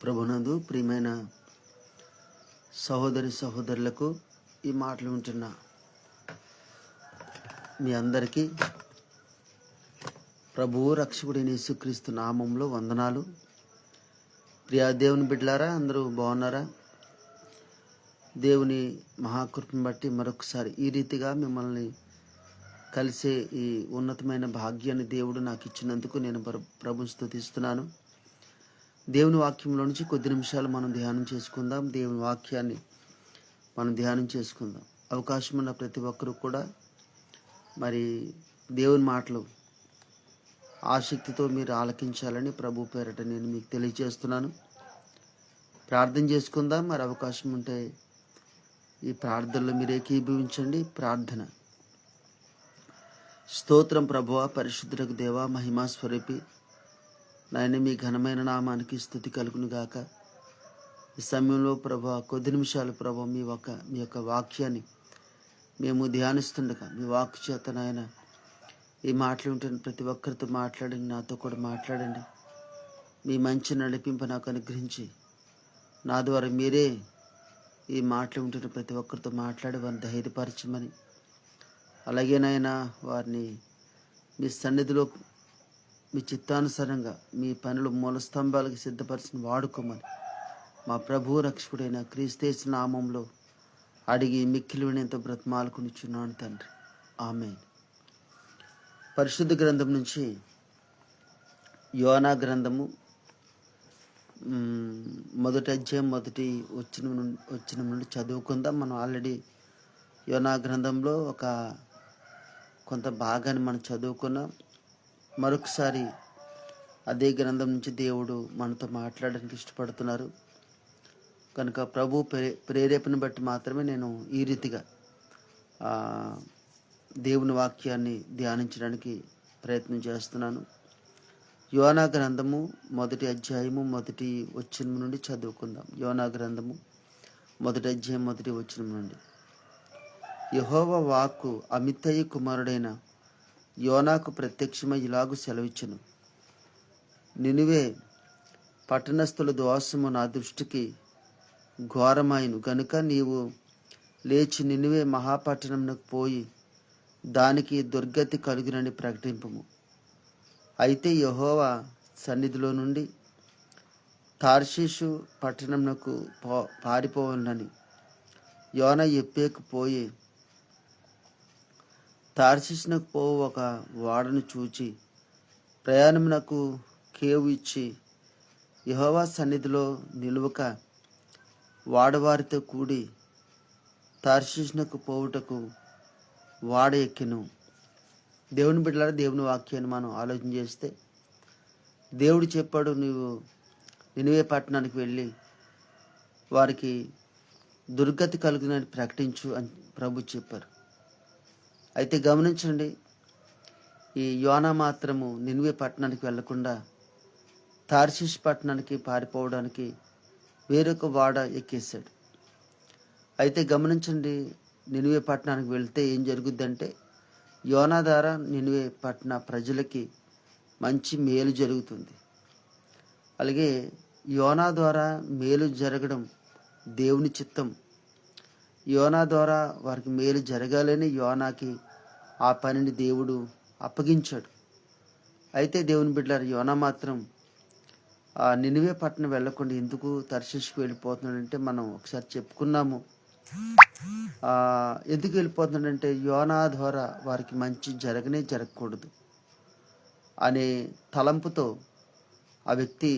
ప్రభునందు ప్రియమైన సహోదరి సహోదరులకు ఈ మాటలు వింటున్న మీ అందరికీ ప్రభువు రక్షకుడైన యేసుక్రీస్తు నామంలో వందనాలు. ప్రియా దేవుని బిడ్డలారా అందరూ బాగున్నారా? దేవుని మహాకృపను బట్టి మరొకసారి ఈ రీతిగా మిమ్మల్ని కలిసే ఈ ఉన్నతమైన భాగ్యాన్ని దేవుడు నాకు ఇచ్చినందుకు నేను ప్రభు స్థుతిస్తున్నాను దేవుని వాక్యంలో నుంచి కొద్ది నిమిషాలు మనం ధ్యానం చేసుకుందాం. దేవుని వాక్యాన్ని మనం ధ్యానం చేసుకుందాం. అవకాశం ఉన్న ప్రతి ఒక్కరు కూడా మరి దేవుని మాటలు ఆసక్తితో మీరు ఆలకించాలని ప్రభు పేరట నేను మీకు తెలియజేస్తున్నాను. ప్రార్థన చేసుకుందాం. మరి అవకాశం ఉంటే ఈ ప్రార్థనలో మీరు ఏకీభవించండి. ప్రార్థన. స్తోత్రం ప్రభువ పరిశుద్ధులకు దేవ మహిమా స్వరూపి నాయన మీ ఘనమైన నామానికి స్థుతి కలుగును గాక. ఈ సమయంలో ప్రభా కొద్ది నిమిషాలు ప్రభా మీ ఒక మీ యొక్క వాక్యాన్ని మేము ధ్యానిస్తుండగా మీ వాక్ చేత నాయన ఈ మాటలు ప్రతి ఒక్కరితో మాట్లాడండి నాతో కూడా మాట్లాడండి. మీ మంచి నడిపింపు నాకు అనుగ్రహించి నా ద్వారా మీరే ఈ మాటలు ఉంటున్న ప్రతి ఒక్కరితో మాట్లాడి వారిని ధైర్యపరచమని అలాగే వారిని మీ సన్నిధిలో మీ చిత్తానుసారంగా మీ పనులు మూల స్తంభాలకు సిద్ధపరిచిన వాడుకోమని మా ప్రభు రక్షకుడైన క్రీస్తేశ నామంలో అడిగి మిక్కిలి వినేంత బ్రతమాలకునిచ్చున్నాను తండ్రి. ఆమె పరిశుద్ధ గ్రంథం నుంచి యోనా గ్రంథము మొదటి అధ్యాయం మొదటి వచ్చిన నుండి వచ్చిన నుండి చదువుకుందాం. మనం ఆల్రెడీ యోనా గ్రంథంలో ఒక కొంత భాగాన్ని మనం చదువుకున్నాం. మరొకసారి అదే గ్రంథం నుంచి దేవుడు మనతో మాట్లాడడానికి ఇష్టపడుతున్నారు. కనుక ప్రభు ప్రే ప్రేరేపణ బట్టి మాత్రమే నేను ఈ రీతిగా దేవుని వాక్యాన్ని ధ్యానించడానికి ప్రయత్నం చేస్తున్నాను. యోనా గ్రంథము మొదటి అధ్యాయము మొదటి వచ్చిన నుండి చదువుకుందాం. యోనా గ్రంథము మొదటి అధ్యాయం మొదటి వచ్చిన నుండి. యహోవ వాక్కు అమితయ్య కుమారుడైన యోనాకు ప్రత్యక్షమై ఇలాగు సెలవిచ్చును. నినువే పట్టణస్థుల దోషము నా దృష్టికి ఘోరమాయను. గనుక నీవు లేచి నినువే మహాపట్టణంకు పోయి దానికి దుర్గతి కలుగునని ప్రకటింపము. అయితే యహోవా సన్నిధిలో నుండి తార్షీషు పట్టణంనకు పో పారిపోవాలని యోన ఎప్పేకు పోయి తార్షిష్నకు పోవు ఒక వాడను చూచి ప్రయాణమునకు కేవు ఇచ్చి యహోవా సన్నిధిలో నిలువక వాడవారితో కూడి తార్షిష్నకు పోవుటకు వాడ ఎక్కెను. దేవుని బిడ్డలారా దేవుని వాక్యాన్ని మనం ఆలోచన చేస్తే దేవుడు చెప్పాడు నువ్వు నినివే పట్టణానికి వెళ్ళి వారికి దుర్గతి కలుగునని ప్రకటించు అని ప్రభు చెప్పారు. అయితే గమనించండి ఈ యోనా మాత్రము నిన్వే పట్టణానికి వెళ్ళకుండా తార్షిష్ పట్టణానికి పారిపోవడానికి వేరొక వాడ ఎక్కేశాడు. అయితే గమనించండి నినువే పట్టణానికి వెళ్తే ఏం జరుగుద్దంటే యోనా ద్వారా నినువే పట్టణ ప్రజలకి మంచి మేలు జరుగుతుంది. అలాగే యోనా ద్వారా మేలు జరగడం దేవుని చిత్తం. యోనా ద్వారా వారికి మేలు జరగాలని యోనాకి ఆ పనిని దేవుడు అప్పగించాడు. అయితే దేవుని బిడ్డలారు యోనా మాత్రం ఆ నినివే పట్టణం వెళ్ళకుండా ఎందుకు తర్శిష్కి వెళ్ళిపోతున్నాడంటే మనం ఒకసారి చెప్పుకున్నాము. ఎందుకు వెళ్ళిపోతున్నాడంటే యోనా ద్వారా వారికి మంచి జరగనే జరగకూడదు అనే తలంపుతో ఆ వ్యక్తి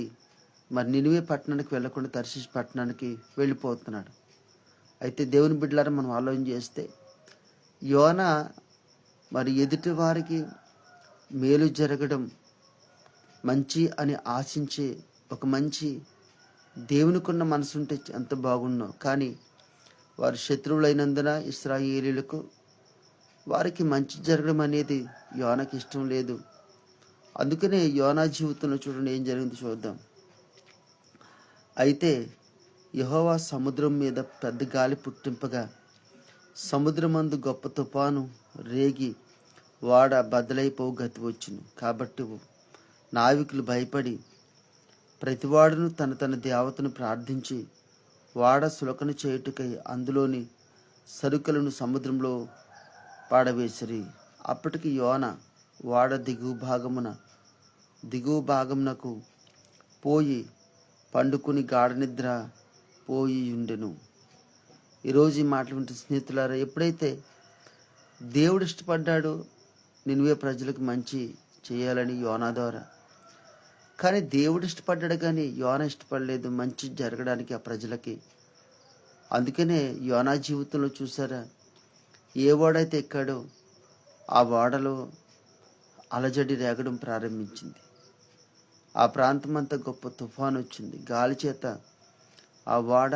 మరి నినివే పట్టణానికి వెళ్ళకుండా తర్శిష్ పట్టణానికి వెళ్ళిపోతున్నాడు. అయితే దేవుని బిడ్డలారా మనం ఆలోచన చేస్తే యోన మరి ఎదుటి వారికి మేలు జరగడం మంచి అని ఆశించే ఒక మంచి దేవునికున్న మనసు ఉంటే ఎంత బాగున్నో కానీ వారు శత్రువులైనందున ఇస్రాయేలీలకు వారికి మంచి జరగడం అనేది యోనకి ఇష్టం లేదు. అందుకనే యోనా జీవితంలో చూడండి ఏం జరిగింది చూద్దాం. అయితే యహోవా సముద్రం మీద పెద్ద గాలి పుట్టింపగా సముద్రమందు గొప్ప తుఫాను రేగి వాడ బదలైపోవు గతి వచ్చును కాబట్టి నావికులు భయపడి ప్రతివాడును తన తన దేవతను ప్రార్థించి వాడ సులకన చేయుటకై అందులోని సరుకులను సముద్రంలో పాడవేసిరి. అప్పటికి యోన వాడ దిగువ భాగమున దిగువ భాగమునకు పోయి పండుకుని గాఢనిద్ర పోయి ఉండెను. ఈరోజు ఈ మాటలు వింటే స్నేహితులారా ఎప్పుడైతే దేవుడు ఇష్టపడ్డాడు నిన్వే ప్రజలకు మంచి చేయాలని యోనా ద్వారా. కానీ దేవుడు ఇష్టపడ్డాడు కానీ యోన ఇష్టపడలేదు మంచి జరగడానికి ఆ ప్రజలకి. అందుకనే యోనా జీవితంలో చూసారా ఏ ఓడైతే ఎక్కాడో ఆ ఓడలో అలజడి రేగడం ప్రారంభించింది. ఆ ప్రాంతం అంతా గొప్ప తుఫాను వచ్చింది గాలి చేత ఆ వాడ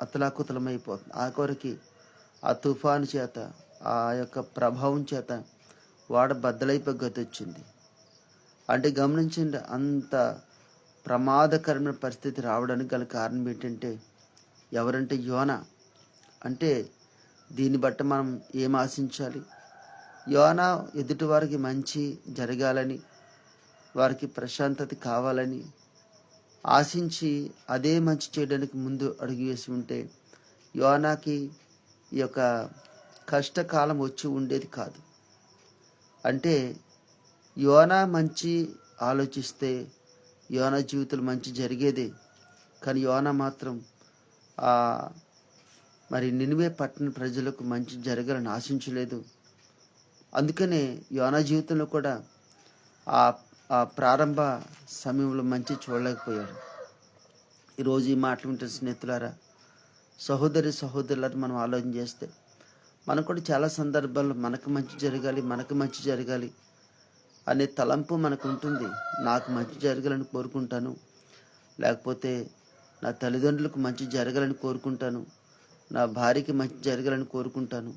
అతలాకుతలమైపోతుంది. ఆ కొరకి ఆ తుఫాను చేత ఆ యొక్క ప్రభావం చేత వాడ బద్దలైపోయి గతి వచ్చింది అంటే గమనించండి అంత ప్రమాదకరమైన పరిస్థితి రావడానికి గల కారణం ఏంటంటే ఎవరంటే యోన. అంటే దీన్ని బట్టి మనం ఏం ఆశించాలి? యోన ఎదుటి వారికి మంచి జరగాలని వారికి ప్రశాంతత కావాలని ఆశించి అదే మంచి చేయడానికి ముందు అడుగు వేసి ఉంటే యోనాకి ఈ యొక్క కష్టకాలం వచ్చి ఉండేది కాదు. అంటే యోనా మంచి ఆలోచిస్తే యోనా జీవితంలో మంచి జరిగేదే. కానీ యోనా మాత్రం ఆ మరి నినివే పట్టణ ప్రజలకు మంచి జరగాలని ఆశించలేదు. అందుకనే యోనా జీవితంలో కూడా ఆ ఆ ప్రారంభ సమయంలో మంచి చూడలేకపోయాడు ఈరోజు ఈ మాటలు వింటే స్నేహితులారా సహోదరి సహోదరులను మనం ఆలోచన చేస్తే మనకు కూడా చాలా సందర్భాల్లో మనకు మంచి జరగాలి మనకు మంచి జరగాలి అనే తలంపు మనకు ఉంటుంది. నాకు మంచి జరగాలని కోరుకుంటాను. లేకపోతే నా తల్లిదండ్రులకు మంచి జరగాలని కోరుకుంటాను. నా భార్యకి మంచి జరగాలని కోరుకుంటాను.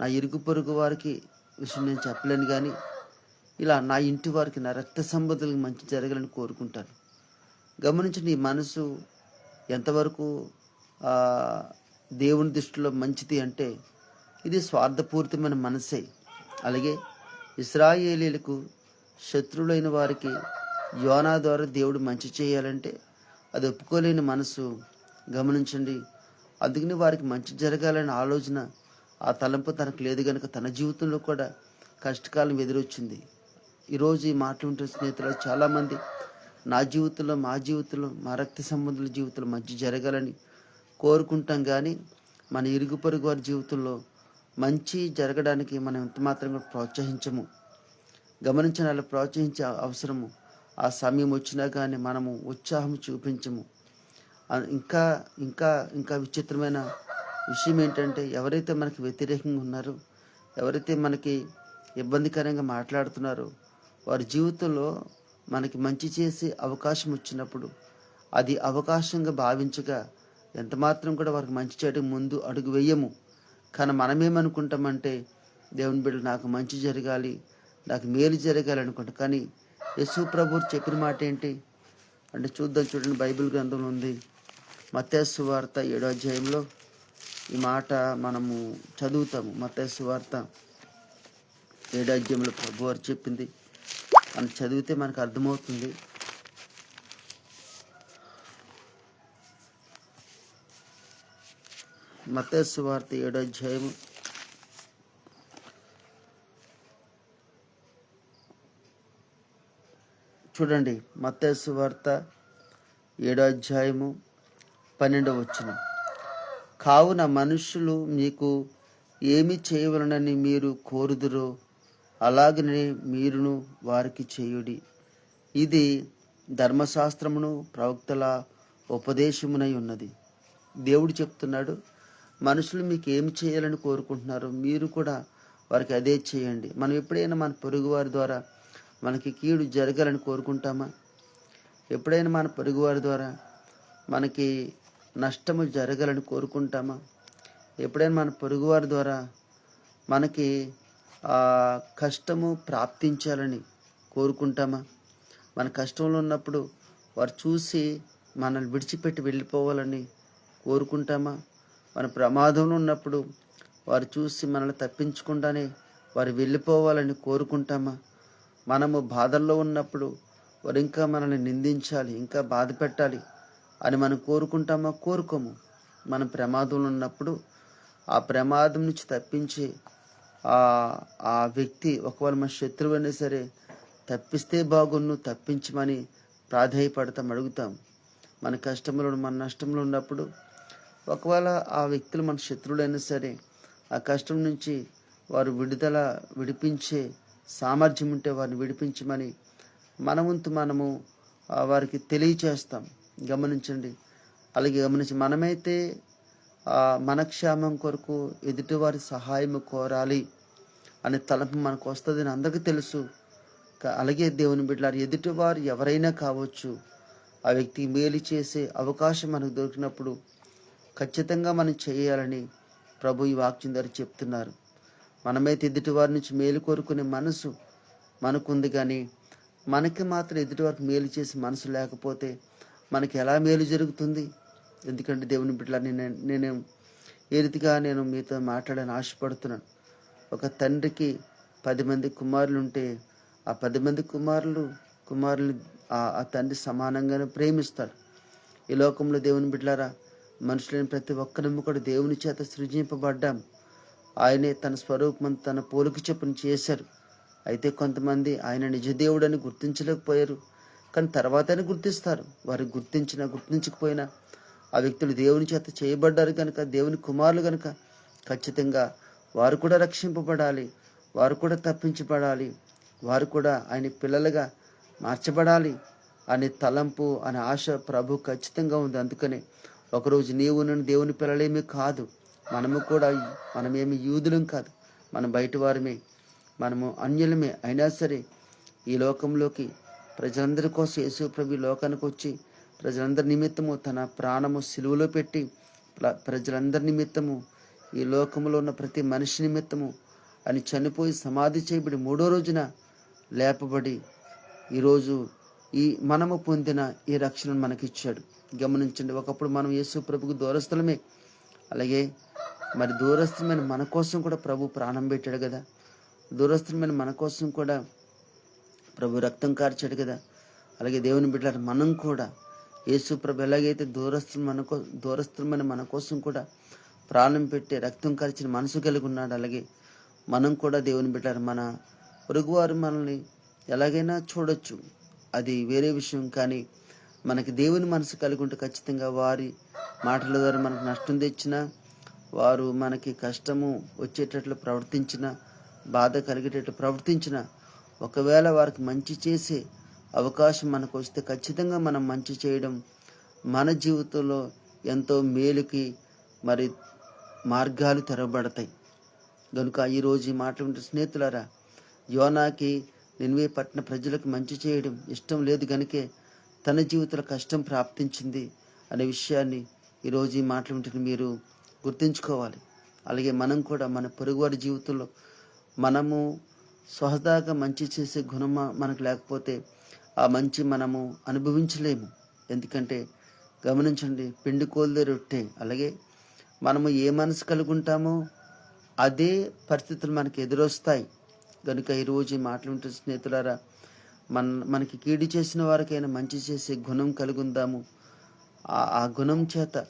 నా ఇరుగు పొరుగు వారికి విషయం నేను చెప్పలేను కానీ ఇలా నా ఇంటి వారికి నా రక్త సంబంధులకు మంచి జరగాలని కోరుకుంటాను. గమనించి నీ మనసు ఎంతవరకు దేవుని దృష్టిలో మంచిది అంటే ఇది స్వార్థపూరితమైన మనసే. అలాగే ఇస్రాయేలీలకు శత్రువులైన వారికి యోనా ద్వారా దేవుడు మంచి చేయాలంటే అది ఒప్పుకోలేని మనసు. గమనించండి అందుకని వారికి మంచి జరగాలనే ఆలోచన ఆ తలంపు తనకు లేదు కనుక తన జీవితంలో కూడా కష్టకాలం ఎదురొచ్చింది. ఈరోజు ఈ మాటలు ఉంటున్న స్నేహితులు చాలామంది నా జీవితంలో మా జీవితంలో మా రక్త సంబంధుల జీవితంలో మంచి జరగాలని కోరుకుంటాం కానీ మన ఇరుగు పొరుగు వారి జీవితంలో మంచి జరగడానికి మనం ఎంత మాత్రం కూడా ప్రోత్సహించము? గమనించిన అలా ప్రోత్సహించే అవసరము ఆ సమయం వచ్చినా కానీ మనము ఉత్సాహం చూపించము. ఇంకా ఇంకా ఇంకా విచిత్రమైన విషయం ఏంటంటే ఎవరైతే మనకి వ్యతిరేకంగా ఉన్నారో ఎవరైతే మనకి ఇబ్బందికరంగా మాట్లాడుతున్నారో వారి జీవితంలో మనకి మంచి చేసే అవకాశం వచ్చినప్పుడు అది అవకాశంగా భావించగా ఎంత మాత్రం కూడా వారికి మంచి చేయడం ముందు అడుగు వేయము. కానీ మనమేమనుకుంటామంటే దేవుని బిడ్డ నాకు మంచి జరగాలి నాకు మేలు జరగాలి అనుకుంటాం. కానీ యశు ప్రభు చెప్పిన మాట ఏంటి? అంటే చూద్దాం చూడండి బైబిల్ గ్రంథంలో ఉంది. మత్స్సు వార్త ఏడో అధ్యాయంలో ఈ మాట మనము చదువుతాము. మత్స్సు వార్త ఏడో అధ్యాయంలో ప్రభు వారు చెప్పింది. మనం చదివితే మనకు అర్థమవుతుంది. మతస్సు వార్త ఏడో అధ్యాయము. చూడండి మత్తేసు వార్త ఏడో అధ్యాయము పన్నెండవ వచ్చిన కావున మనుషులు మీకు ఏమి చేయవలనని మీరు కోరుదురో? అలాగనే మీరును వారికి చేయుడి. ఇది ధర్మశాస్త్రమును ప్రవక్తల ఉపదేశమునై ఉన్నది. దేవుడు చెప్తున్నాడు మనుషులు మీకు ఏమి చేయాలని కోరుకుంటున్నారో మీరు కూడా వారికి అదే చేయండి. మనం ఎప్పుడైనా మన పొరుగువారి ద్వారా మనకి కీడు జరగాలని కోరుకుంటామా? ఎప్పుడైనా మన పొరుగువారి ద్వారా మనకి నష్టము జరగాలని కోరుకుంటామా? ఎప్పుడైనా మన పొరుగువారి ద్వారా మనకి కష్టము ప్రాప్తించాలని కోరుకుంటామా? మన కష్టంలో ఉన్నప్పుడు వారు చూసి మనల్ని విడిచిపెట్టి వెళ్ళిపోవాలని కోరుకుంటామా? మన ప్రమాదంలో ఉన్నప్పుడు వారు చూసి మనల్ని తప్పించకుండానే వారు వెళ్ళిపోవాలని కోరుకుంటామా? మనము బాధల్లో ఉన్నప్పుడు వారు ఇంకా మనల్ని నిందించాలి ఇంకా బాధ పెట్టాలి అని మనం కోరుకుంటామా? కోరుకోము. మనం ప్రమాదంలో ఉన్నప్పుడు ఆ ప్రమాదం నుంచి తప్పించి ఆ వ్యక్తి ఒకవేళ మన శత్రువు అయినా సరే తప్పిస్తే బాగున్ను తప్పించమని ప్రాధాయపడతాం అడుగుతాం. మన కష్టంలో మన నష్టంలో ఉన్నప్పుడు ఒకవేళ ఆ వ్యక్తులు మన శత్రువులైనా సరే ఆ కష్టం నుంచి వారు విడుదల విడిపించే సామర్థ్యం ఉంటే వారిని విడిపించమని మన వంతు మనము వారికి తెలియచేస్తాం. గమనించండి. అలాగే గమనించి మనమైతే మనక్షేమం మన క్షేమం కొరకు ఎదుటివారి సహాయం కోరాలి అనే తలంపు మనకు వస్తుందని అందరికీ తెలుసు. అలాగే దేవుని బిడ్డలారు ఎదుటివారు ఎవరైనా కావచ్చు ఆ వ్యక్తికి మేలు చేసే అవకాశం మనకు దొరికినప్పుడు ఖచ్చితంగా మనం చేయాలని ప్రభు ఈ వాక్యం ద్వారా చెప్తున్నారు. మనమైతే ఎదుటివారి నుంచి మేలు కోరుకునే మనసు మనకుంది కానీ మనకి మాత్రం ఎదుటివారికి మేలు చేసే మనసు లేకపోతే మనకి ఎలా మేలు జరుగుతుంది? ఎందుకంటే దేవుని బిడ్డలా నేను నేను ఏ రీతిగా నేను మీతో మాట్లాడని ఆశపడుతున్నాను. ఒక తండ్రికి పది మంది కుమారులు ఉంటే ఆ పది మంది కుమారులు కుమారులు ఆ తండ్రి సమానంగానే ప్రేమిస్తాడు ఈ లోకంలో దేవుని బిడ్డలారా మనుషులైన ప్రతి ఒక్కరము కూడా దేవుని చేత సృజింపబడ్డాం ఆయనే తన స్వరూపం తన పోలిక చెప్పుని చేశారు. అయితే కొంతమంది ఆయన నిజ దేవుడని గుర్తించలేకపోయారు. కానీ తర్వాతనే గుర్తిస్తారు. వారు గుర్తించినా గుర్తించకపోయినా ఆ వ్యక్తులు దేవుని చేత చేయబడ్డారు కనుక దేవుని కుమారులు కనుక ఖచ్చితంగా వారు కూడా రక్షింపబడాలి వారు కూడా తప్పించబడాలి వారు కూడా ఆయన పిల్లలుగా మార్చబడాలి అనే తలంపు అనే ఆశ ప్రభు ఖచ్చితంగా ఉంది. అందుకనే ఒకరోజు నీవు నేను దేవుని పిల్లలేమీ కాదు మనము కూడా మనమేమి యూదులం కాదు మనం బయట వారమే మనము అన్యులమే. అయినా సరే ఈ లోకంలోకి ప్రజలందరి కోసం యేసు ప్రభు ఈ లోకానికి వచ్చి ప్రజలందరి నిమిత్తము తన ప్రాణము సిలువలో పెట్టి ప్రజలందరి నిమిత్తము ఈ లోకంలో ఉన్న ప్రతి మనిషి నిమిత్తము అని చనిపోయి సమాధి చేయబడి మూడో రోజున లేపబడి ఈరోజు ఈ మనము పొందిన ఈ రక్షణను మనకిచ్చాడు. గమనించండి ఒకప్పుడు మనం యేసు ప్రభుకు దూరస్థలమే. అలాగే మరి దూరస్థమైన మన కోసం కూడా ప్రభు ప్రాణం పెట్టాడు కదా. దూరస్థమైన మన కోసం కూడా ప్రభు రక్తం కార్చాడు కదా. అలాగే దేవుని బిడ్డ మనం కూడా యేసుప్రభు ఎలాగైతే దూరస్తులు మన కో మన కోసం కూడా ప్రాణం పెట్టి రక్తం కరిచిన మనసు కలిగి ఉన్నాడు అలాగే మనం కూడా దేవుని బిడ్డారు మన పొరుగువారు మనల్ని ఎలాగైనా చూడొచ్చు. అది వేరే విషయం కానీ మనకి దేవుని మనసు కలిగి ఉంటే ఖచ్చితంగా వారి మాటల ద్వారా మనకు నష్టం తెచ్చినా వారు మనకి కష్టము వచ్చేటట్లు ప్రవర్తించిన బాధ కలిగేటట్లు ప్రవర్తించిన ఒకవేళ వారికి మంచి చేసే అవకాశం మనకు వస్తే ఖచ్చితంగా మనం మంచి చేయడం మన జీవితంలో ఎంతో మేలుకి మరి మార్గాలు తెరవబడతాయి. కనుక ఈరోజు ఈ మాటలు వింటే స్నేహితులారా యోనాకి నిన్వే పట్టిన ప్రజలకు మంచి చేయడం ఇష్టం లేదు గనుకే తన జీవితంలో కష్టం ప్రాప్తించింది అనే విషయాన్ని ఈరోజు ఈ మాటలు వింటే మీరు గుర్తుంచుకోవాలి. అలాగే మనం కూడా మన పొరుగువారి జీవితంలో మనము సహదాగా మంచి చేసే గుణం మనకు లేకపోతే ఆ మంచి మనము అనుభవించలేము. ఎందుకంటే గమనించండి పిండి కోల్దే రొట్టె. అలాగే మనము ఏ మనసు కలిగి ఉంటామో అదే పరిస్థితులు మనకి ఎదురొస్తాయి. కనుక ఈరోజు మాట్లాడుతున్న మాటలు స్నేహితులారా మన మనకి కీడు చేసిన వారికైనా మంచి చేసే గుణం కలిగి ఉందాము ఆ ఆ గుణం చేత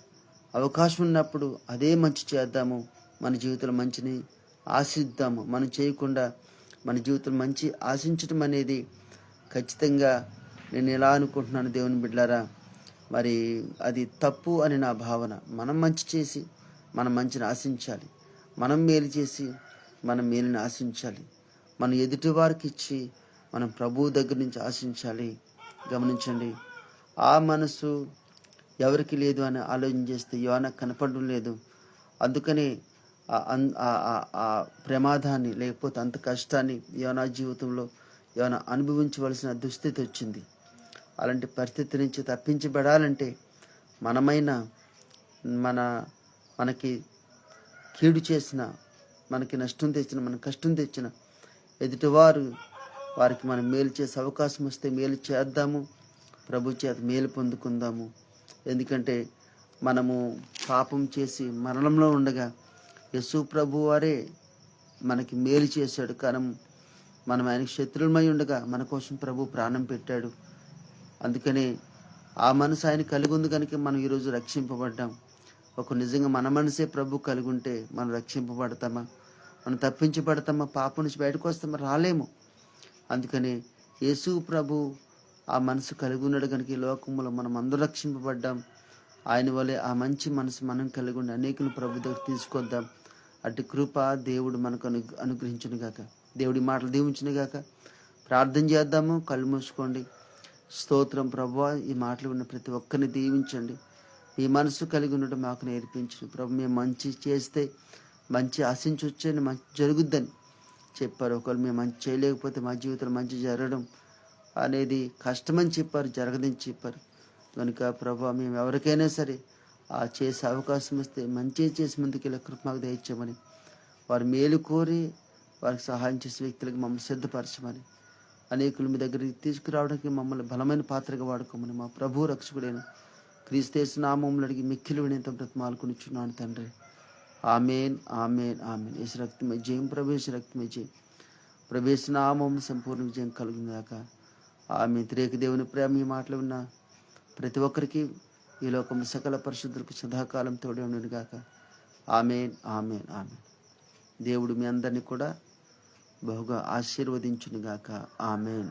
అవకాశం ఉన్నప్పుడు అదే మంచి చేద్దాము. మన జీవితంలో మంచిని ఆశిద్దాము. మనం చేయకుండా మన జీవితం మంచి ఆశించడం అనేది ఖచ్చితంగా నేను ఎలా అనుకుంటున్నాను దేవుని బిడ్డారా మరి అది తప్పు అని నా భావన. మనం మంచి చేసి మనం మంచిని ఆశించాలి. మనం మేలు చేసి మనం మేలుని ఆశించాలి. మనం ఎదుటివారికి ఇచ్చి మనం ప్రభువు దగ్గర నుంచి ఆశించాలి. గమనించండి. ఆ మనసు ఎవరికి లేదు అని ఆలోచన చేస్తే యోన కనపడడం లేదు. అందుకనే ఆ అన్- ఆ- ఆ- ఆ ప్రమాదాన్ని లేకపోతే అంత కష్టాన్ని యోనా జీవితంలో యోన అనుభవించవలసిన దుస్థితి వచ్చింది. అలాంటి పరిస్థితి నుంచి తప్పించబడాలంటే మనమైన మన మనకి కీడు చేసిన మనకి నష్టం తెచ్చిన మన కష్టం తెచ్చిన ఎదుటివారు వారికి మనం మేలు చేసే అవకాశం వస్తే మేలు చేద్దాము. ప్రభు చేత మేలు పొందుకుందాము. ఎందుకంటే మనము పాపం చేసి మరణంలో ఉండగా యశు ప్రభు వారే మనకి మేలు చేశాడు. కానీ మనం ఆయనకు శత్రులమై ఉండగా మన కోసం ప్రభు ప్రాణం పెట్టాడు. అందుకనే ఆ మనసు ఆయన కలిగి ఉంది కనుక మనం ఈరోజు రక్షింపబడ్డాం. ఒక నిజంగా మన మనసే ప్రభు కలిగి ఉంటే మనం రక్షింపబడతామా? మనం తప్పించబడతామా పాపం నుంచి బయటకు వస్తామా? రాలేము. అందుకనే యేసు ప్రభు ఆ మనసు కలిగి ఉన్నాడు కనుక ఈ లోకంలో మనం అందరూ రక్షింపబడ్డాం. ఆయన వల్లే ఆ మంచి మనసు మనం కలిగి ఉండి అనేకులు ప్రభు దగ్గర తీసుకొద్దాం. అటు కృప దేవుడు మనకు అను అనుగ్రహించును గాక దేవుడి మాటలు దీవించినగాక ప్రార్థన చేద్దాము. కళ్ళు మూసుకోండి. స్తోత్రం ప్రభు ఈ మాటలు ఉన్న ప్రతి ఒక్కరిని దీవించండి. ఈ మనసు కలిగి ఉండడం మాకు నేర్పించండి. ప్రభు మేము మంచి చేస్తే మంచి ఆశించొచ్చని మంచి జరుగుద్దని చెప్పారు. ఒకవేళ మేము మంచి చేయలేకపోతే మా జీవితంలో మంచి జరగడం అనేది కష్టమని చెప్పారు జరగదని చెప్పారు. కనుక ప్రభు మేము ఎవరికైనా సరే ఆ చేసే అవకాశం ఇస్తే మంచి చేసి ముందుకెళ్ళే కృప మాకు దయచేయమని వారు మేలు కోరి వారికి సహాయం చేసే వ్యక్తులకు మమ్మల్ని సిద్ధపరచమని అనేకులు మీ దగ్గరికి తీసుకురావడానికి మమ్మల్ని బలమైన పాత్రగా వాడుకోమని మా ప్రభు రక్షకుడైన క్రీస్తేసు నామంలో అడిగి మిక్కిలు వినేంత బ్రతమాలుకునిచున్నాను తండ్రి. Amen amen amen. యేసు రక్తమే జయం ప్రవేశ రక్తమే జయం. ప్రవేశ నామం సంపూర్ణ విజయం కలుగుగాక ఆమె త్రేక దేవుని ప్రేమ ఈ మాటలు ఉన్న ప్రతి ఒక్కరికి ఈ లోకం సకల పరిశుద్ధులకు సదాకాలం తోడే ఉండనుగాక ఆమెన్ ఆమెన్ ఆమెన్. దేవుడు మీ అందరినీ కూడా బహుగా ఆశీర్వదించునుగాక. ఆమెన్.